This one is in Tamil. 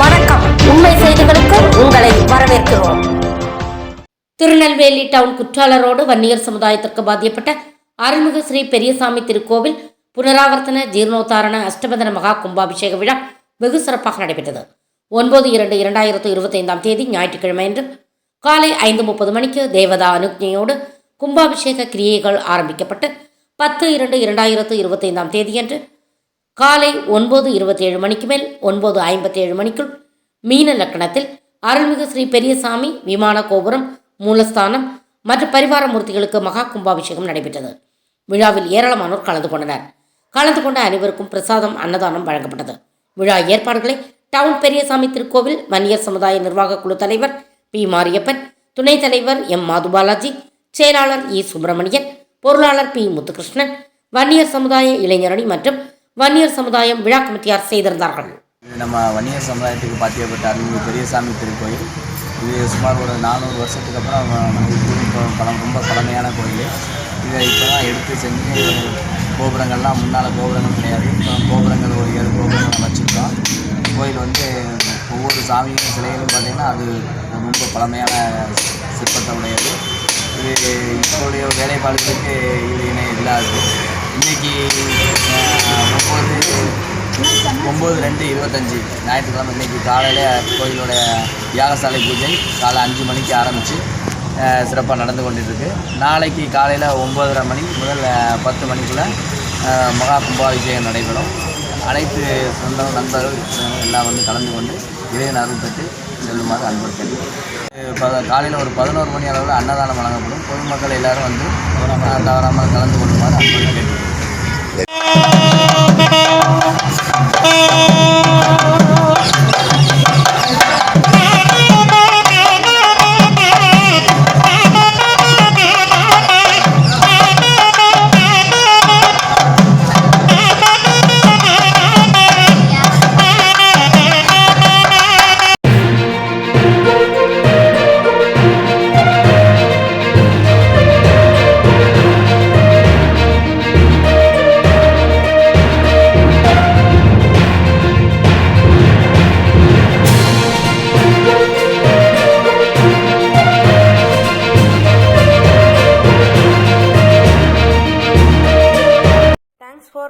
வணக்கம். உண்மை செய்திகளுக்கு உங்களை வரவேற்கிறோம். திருநெல்வேலி டவுன் குற்றாலரோடு வன்னியர் சமுதாயத்திற்கு பாதிக்கப்பட்ட அருள்மிகு ஸ்ரீ பெரியசாமி திருக்கோவில் புனராவர்த்தன ஜீர்ணோத்தாரண அஷ்டபந்தன மகா கும்பாபிஷேக விழா வெகு சிறப்பாக நடைபெற்றது. ஒன்பது இரண்டு இரண்டாயிரத்து இருபத்தைந்தாம் தேதி ஞாயிற்றுக்கிழமை அன்று காலை ஐந்து முப்பது மணிக்கு தேவதா அனுக்ஞையோடு கும்பாபிஷேக கிரியைகள் ஆரம்பிக்கப்பட்டு பத்து இரண்டு இரண்டாயிரத்து இருபத்தைந்தாம் தேதியன்று காலை ஒன்பது இருபத்தேழு மணிக்கு மேல் ஒன்பது ஐம்பத்தேழு மணிக்குள் மீன லக்கணத்தில் அருள்மிகு ஸ்ரீ பெரியசாமி விமான கோபுரம் மூலஸ்தானம் மற்றும் பரிவார மூர்த்திகளுக்கு மகா கும்பாபிஷேகம் நடைபெற்றது. விழாவில் ஏராளமானோர் கலந்து கொண்டனர். கலந்து கொண்ட அனைவருக்கும் பிரசாதம் அன்னதானம் வழங்கப்பட்டது. விழா ஏற்பாடுகளை டவுன் பெரியசாமி திருக்கோவில் வன்னியர் சமுதாய நிர்வாக குழு தலைவர் பி. மாரியப்பன் துணைத் தலைவர் எம். மாதுபாலாஜி செயலாளர் இ. சுப்பிரமணியன் பொருளாளர் பி. முத்துகிருஷ்ணன் வன்னியர் சமுதாய இளைஞரணி மற்றும் வன்னியர் சமுதாயம் விழா கமிட்டியார் செய்திருந்தார்கள். நம்ம வன்னியர் சமுதாயத்துக்கு பாத்தியப்பட்ட அருள்மிகு பெரியசாமி திருக்கோயில். இது சுமார் ஒரு நானூறு வருஷத்துக்கு அப்புறம் பழம் ரொம்ப பழமையான கோயில். இதை இப்போ தான் எடுத்து செஞ்சு கோபுரங்கள்லாம் முன்னால் கோபுரங்கள் கிடையாது. இப்போ கோபுரங்கள் ஒரு ஏழு கோபுரங்கள் வச்சுருக்கோம். கோயில் வந்து ஒவ்வொரு சாமியும் சிலைகளும் பார்த்திங்கன்னா அது ரொம்ப பழமையான சிற்பத்தை உடையது. இது இப்போடைய வேலைப்பாடுகளுக்கு இது இணை இல்லாது. இன்றைக்கி ஒம்பது ஒம்பது ரெண்டு இருபத்தஞ்சி ஞாயிற்றுக்கிழமை இன்னைக்கு காலையில் கோயிலோட யாகசாலை பூஜை காலை அஞ்சு மணிக்கு ஆரம்பித்து சிறப்பாக நடந்து கொண்டிருக்கு. நாளைக்கு காலையில் ஒம்பதரை மணி முதல் பத்து மணிக்குள்ளே மகா கும்பாபிஷேகம் நடைபெறும். அனைத்து சொந்த நண்பர்கள் எல்லாம் வந்து கலந்து கொண்டு இறைவன் அருள் பெற்று செல்லுமாறு அன்பு காலையில் ஒரு பதினோரு மணி அளவில் அன்னதானம் வழங்கப்படும். பொதுமக்கள் எல்லாரும் வந்து தவறாமல் கலந்து கொள்ளுமாறு அன்பு கேட்டு